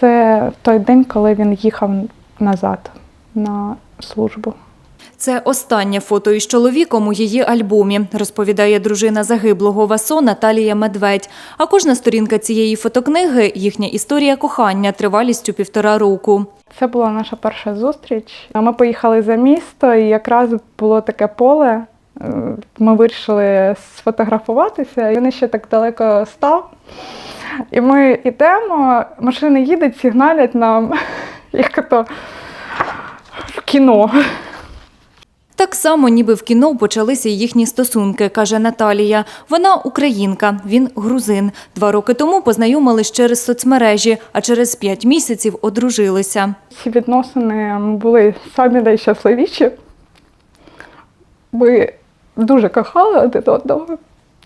Це той день, коли він їхав назад на службу. Це останнє фото із чоловіком у її альбомі, розповідає дружина загиблого Васо Наталія Медведь. А кожна сторінка цієї фотокниги їхня історія кохання тривалістю півтора року. Це була наша перша зустріч. Ми поїхали за місто, і якраз було таке поле. Е, Ми вирішили сфотографуватися. і Він ще так далеко став. І ми йдемо, машини їдуть, сигналять нам, як то в кіно. Так само, ніби в кіно почалися їхні стосунки, каже Наталія. Вона українка, він грузин. Два роки тому познайомились через соцмережі, а через п'ять місяців одружилися. Ці відносини були самі найщасливіші. Ми дуже кохали один одного,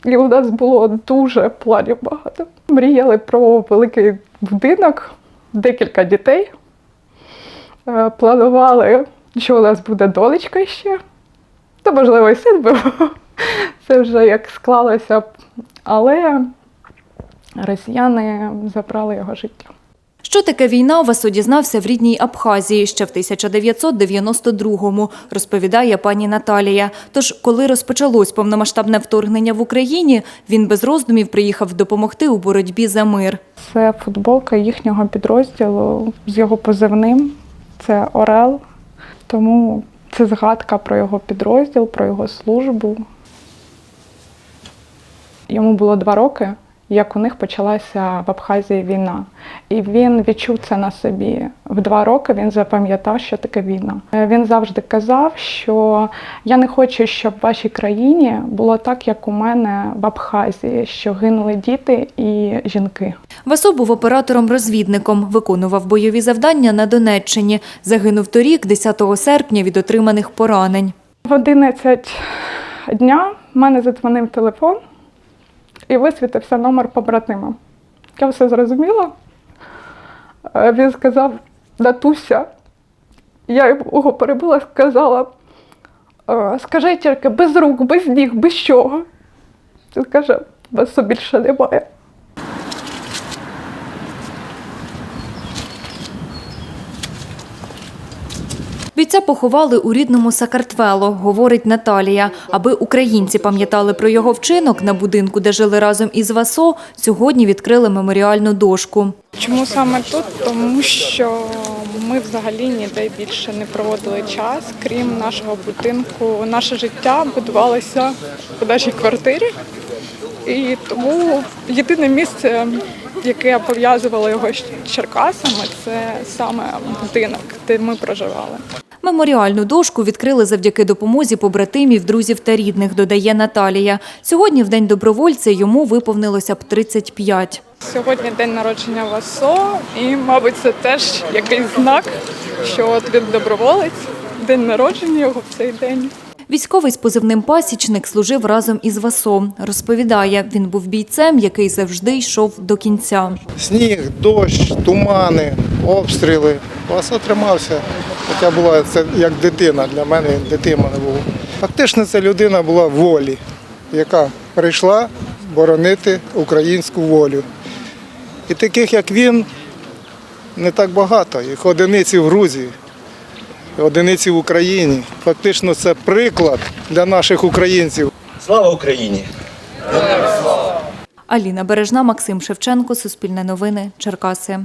і у нас було дуже планів багато. Мріяли про великий будинок, декілька дітей. Е, Планували, що у нас буде донечка ще. Та, можливо, і син був. Це вже як склалося. Але росіяни забрали його життя. Що таке війна, Васо дізнався в рідній Абхазії ще в 1992-му, розповідає пані Наталія. Тож, коли розпочалось повномасштабне вторгнення в Україні, він без роздумів приїхав допомогти у боротьбі за мир. Це футболка їхнього підрозділу з його позивним. Це Орел. Тому це згадка про його підрозділ, про його службу. Йому було два роки, як у них почалася в Абхазії війна. І він відчув це на собі. В два роки він запам'ятав, що таке війна. Е, Він завжди казав, що я не хочу, щоб в вашій країні було так, як у мене в Абхазії, що гинули діти і жінки. Васо був оператором-розвідником, виконував бойові завдання на Донеччині. Загинув торік, 10 серпня, від отриманих поранень. В 11 дня в мене задзвонив телефон і висвітився номер побратима. Я все зрозуміла. Е, Він сказав Натуся. Я його перебула, сказала, «Е, скажи тільки без рук, без ніг, без чого. Він каже, вас більше немає. Бійця поховали у рідному Сакартвело, говорить Наталія. Аби українці пам'ятали про його вчинок на будинку, де жили разом із Васо, сьогодні відкрили меморіальну дошку. Чому саме тут? Тому що ми взагалі ніде більше не проводили час, крім нашого будинку. Наше життя будувалося у нашій квартирі. І тому єдине місце, яке пов'язувало його з Черкасами, це саме будинок, де ми проживали. Меморіальну дошку відкрили завдяки допомозі побратимів, друзів та рідних, додає Наталія. Сьогодні, в День добровольця, йому виповнилося б 35. Сьогодні день народження Васо, і, мабуть, це теж якийсь знак, що от він доброволець, день народження його в цей день. Військовий з позивним пасічник служив разом із Васо. Розповідає, він був бійцем, який завжди йшов до кінця. Сніг, дощ, тумани, обстріли. Васа тримався. Хоча була це як дитина для мене, дитина не було. Фактично це людина була волі, яка прийшла боронити українську волю. І таких, як він, не так багато. Їх одиниці в Грузії, одиниці в Україні. Фактично це приклад для наших українців. Слава Україні! Аліна Бережна, Максим Шевченко, Суспільне новини, Черкаси.